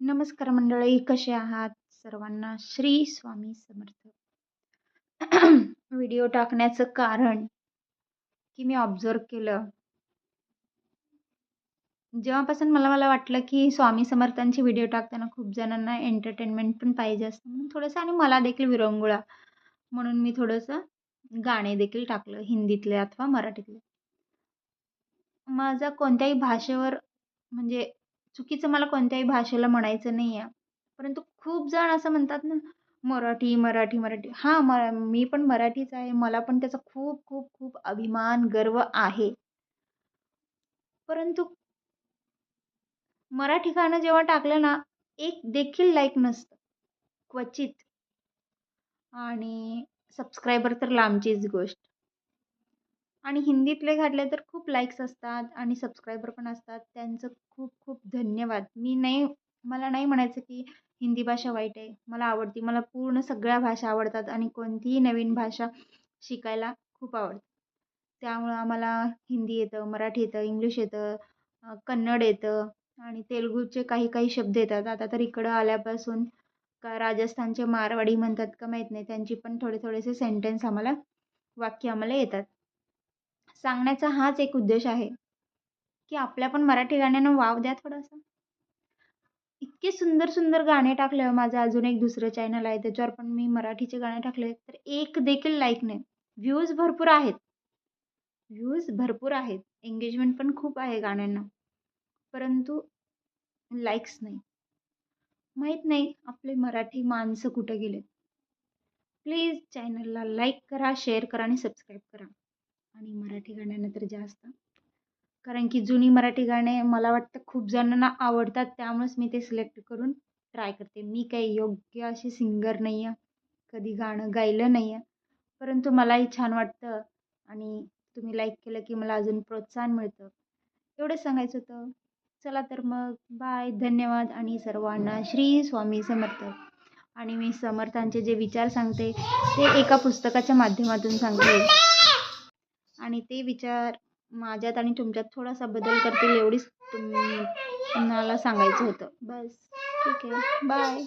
नमस्कार मंडळी कसे आहात? सर्वांना श्री स्वामी समर्थ. व्हिडिओ टाकण्याचं कारण की मी ऑब्झर्व केलं. जेव्हापासून मला मला वाटलं की स्वामी समर्थांची व्हिडिओ टाकताना खूप जणांना एंटरटेनमेंट पण पाहिजे असतं म्हणून थोडंसं आणि मला देखील विरंगुळा म्हणून मी थोडंसं गाणे देखील टाकलं हिंदीतले अथवा मराठीतले. माझा कोणत्याही भाषेवर म्हणजे चुकीचं मला कोणत्याही भाषेला म्हणायचं नाही आहे परंतु खूप जण असं म्हणतात ना मराठी मराठी मराठी. हां म मी पण मराठीच आहे. मला पण त्याचा खूप खूप खूप अभिमान गर्व आहे. परंतु मराठी गाणं जेव्हा टाकलं ना एक देखील लाईक नसतं. क्वचित. आणि सबस्क्रायबर तर लांबचीच गोष्ट. आणि हिंदीतले घातले तर खूप लाईक्स असतात आणि सबस्क्रायबर पण असतात. त्यांचं खूप खूप धन्यवाद. मी नाही मला नाही म्हणायचं की हिंदी भाषा वाईट आहे. मला आवडती मला पूर्ण सगळ्या भाषा आवडतात आणि कोणतीही नवीन भाषा शिकायला खूप आवडतं. त्यामुळं आम्हाला हिंदी येतं मराठी येतं इंग्लिश येतं कन्नड येतं आणि तेलगूचे काही काही शब्द येतात. आता तर इकडं आल्यापासून का राजस्थानचे मारवाडी म्हणतात का माहीत नाही त्यांची पण थोडे थोडेसे सेंटेन्स आम्हाला वाक्य आम्हाला येतात. सांगण्याचा हाच एक उद्देश आहे. की आपल्या पण मराठी गाण्यांना वाव द्या थोडासा. इतके सुंदर सुंदर गाणे टाकले हो माझं. अजून एक दुसरं चॅनल आहे. त्याच्यावर पण मी मराठीचे गाणे टाकले तर एक देखील लाईक नाही. व्ह्यूज भरपूर आहेत. व्ह्यूज भरपूर आहेत. एंगेजमेंट पण खूप आहे गाण्यांना. परंतु लाईक्स नाही. माहीत नाही आपले मराठी माणसं कुठं गेले प्लीज चॅनलला लाईक करा शेअर करा आणि सबस्क्राईब करा. आणि मराठी गाण्यांना तर जास्त. कारण की जुनी मराठी गाणे मला वाटतं खूप जणांना आवडतात त्यामुळेच मी ते सिलेक्ट करून ट्राय करते. मी काही योग्य अशी सिंगर नाही आहे कधी गाणं गायलं नाही आहे परंतु मलाही छान वाटतं आणि तुम्ही लाईक केलं की मला अजून प्रोत्साहन मिळतं. एवढंच सांगायचं होतं. चला तर मग बाय धन्यवाद आणि सर्वांना श्री स्वामी समर्थ. आणि मी समर्थांचे जे विचार सांगते ते एका पुस्तकाच्या माध्यमातून सांगते. आणि ते विचार माझ्यात आणि तुमच्यात थोडासा बदल करतील एवढीच तुम्हाला सांगायचं होतं. बस. ठीक आहे. बाय